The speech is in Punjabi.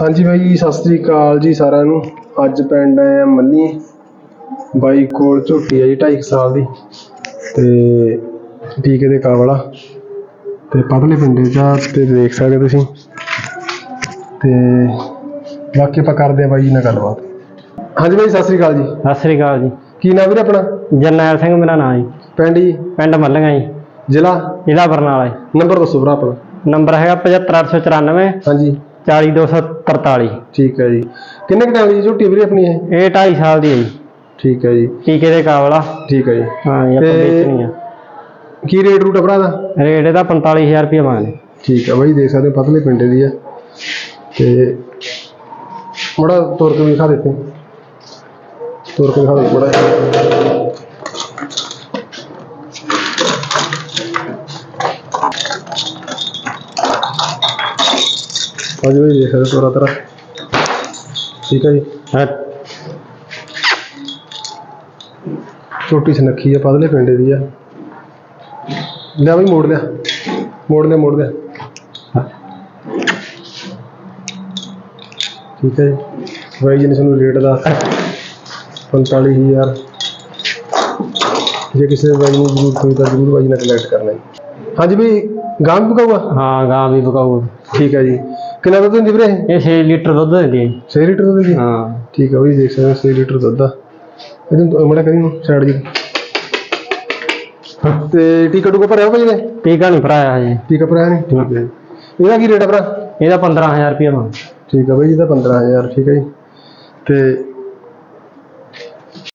ਹਾਂਜੀ ਬਾਈ ਜੀ ਸਤਿ ਸ੍ਰੀ ਅਕਾਲ ਜੀ ਸਾਰਿਆਂ ਨੂੰ। ਅੱਜ ਪਿੰਡ ਆਏ ਆ ਮੱਲੀ। ਬਾਈ ਕੋਲ ਝੋਟੀ ਆ ਜੀ 2.5 ਸਾਲ ਦੀ। ਤੇ ਟੀਕੇ ਦੇ ਕਾਬਲਾ ਤੇ ਪਤਲੇ ਪਿੰਡੇ ਚ ਤੇ ਦੇਖ ਸਕਦੇ ਤੁਸੀਂ। ਤੇ ਬਾਕੀ ਆਪਾਂ ਕਰਦੇ ਆ ਬਾਈ ਜੀ ਨਾਲ ਗੱਲਬਾਤ। ਹਾਂਜੀ ਬਾਈ ਸਤਿ ਸ੍ਰੀ ਅਕਾਲ ਜੀ। ਸਤਿ ਸ੍ਰੀ ਅਕਾਲ ਜੀ। ਕੀ ਨਾਮ ਵੀਰੇ ਆਪਣਾ? ਜਰਨੈਲ ਸਿੰਘ ਮੇਰਾ ਨਾਮ ਜੀ। ਪਿੰਡ ਜੀ? ਪਿੰਡ ਮੱਲੀਆਂ ਜੀ। ਜ਼ਿਲ੍ਹਾ? ਜ਼ਿਲ੍ਹਾ ਬਰਨਾਲਾ ਜੀ। ਨੰਬਰ ਦੱਸੋ ਭਰਾ ਆਪਣਾ। ਨੰਬਰ ਹੈਗਾ 75894 ਹਾਂਜੀ। 40243 ਠੀਕ ਹੈ ਜੀ। ਕਿੰਨੇ ਕੁ ਟਾਈਮ ਦੀ ਝੋਟੀ ਵੀਰੇ ਆਪਣੀ ਇਹ? ਇਹ 2.5 ਸਾਲ ਦੀ ਹੈ ਜੀ। ਠੀਕ ਹੈ ਜੀ। ਟੀਕੇ ਦੇ ਕਾਬਲਾ। ਠੀਕ ਹੈ ਜੀ। ਹਾਂ ਜੀ ਆਪਾਂ ਤੇ- ਵੇਚਣੀ ਆ। ਕੀ ਰੇਟ ਰੂਟ ਆ ਭਰਾ ਦਾ? ਰੇਟ ਇਹਦਾ 45000 ਰੁਪਏ ਮੰਗਦੇ। ਠੀਕ ਹੈ ਬਾਈ ਦੇਖ ਸਕਦੇ ਹੋ ਪਤਲੇ ਪਿੰਡੇ ਦੀ ਆ ਤੇ ਮੜਾ ਤੋਰ ਕੇ ਵੀ ਦਿਖਾ ਦਿੱਤੇ। ਤੋਰ ਕੇ ਦਿਖਾ ਦੇ। ਮੜਾ ਅੱਜ ਵੀ ਦੇਖ ਸਕਦੇ ਤੋਰਾ ਤਰਾ ਠੀਕ ਹੈ ਜੀ। ਹਾਂ, ਛੋਟੀ ਸੁਨੱਖੀ ਆ ਪਤਲੇ ਪਿੰਡੇ ਦੀ ਆ। ਲੈ ਬਈ ਮੋੜ ਲਿਆ। ਮੋੜ ਲਿਆ ਮੋੜ ਲਿਆ। ਠੀਕ ਹੈ ਬਾਈ ਜੀ ਨੇ ਸਾਨੂੰ ਰੇਟ ਦਾ 45000 ਜੇ ਕਿਸੇ ਬਾਈ ਨੂੰ ਜ਼ਰੂਰਤ ਹੋਈ ਤਾਂ ਜ਼ਰੂਰ ਬਾਈ ਨਾਲ ਕਨੈਕਟ ਕਰਨਾ ਜੀ। ਹਾਂਜੀ ਬਈ ਗਾਂ ਵੀ ਪਕਾਊਗਾ? ਹਾਂ ਗਾਂ ਵੀ ਬਕਾਊ ਠੀਕ ਹੈ ਜੀ। ਕਿੰਨਾ ਦੁੱਧ ਦਿੰਦੀ ਵੀਰੇ? ਇਹ 6 ਲੀਟਰ ਦੁੱਧ ਦਿੰਦੀ ਹੈ ਜੀ। 6 ਲੀਟਰ ਦੁੱਧ ਦਿੰਦੀ? ਹਾਂ। ਠੀਕ ਹੈ ਬਈ ਦੇਖ ਸਕਦੇ ਹੋ 6 ਲੀਟਰ ਦੁੱਧ ਆ। ਇਹਨੂੰ ਮੜਾ ਕਰੀ ਨੂੰ ਸਾਈਡ ਜੀ। ਤੇ ਟੀਕਾ ਟੂਕਾ ਭਰਿਆ ਭਾਈ ਨੇ ਟੀਕਾ ਨਹੀਂ ਭਰਾਇਆ ਹਜੇ। ਟੀਕਾ ਭਰਿਆ ਨਹੀਂ? ਠੀਕ ਹੈ। ਇਹਦਾ ਕੀ ਰੇਟ ਆ ਭਰਾ? ਇਹਦਾ 15000 ਰੁਪਏ ਮੰਗ ਠੀਕ ਹੈ ਬਾਈ ਜੀ ਦਾ 15000 ਠੀਕ ਹੈ ਜੀ। ਤੇ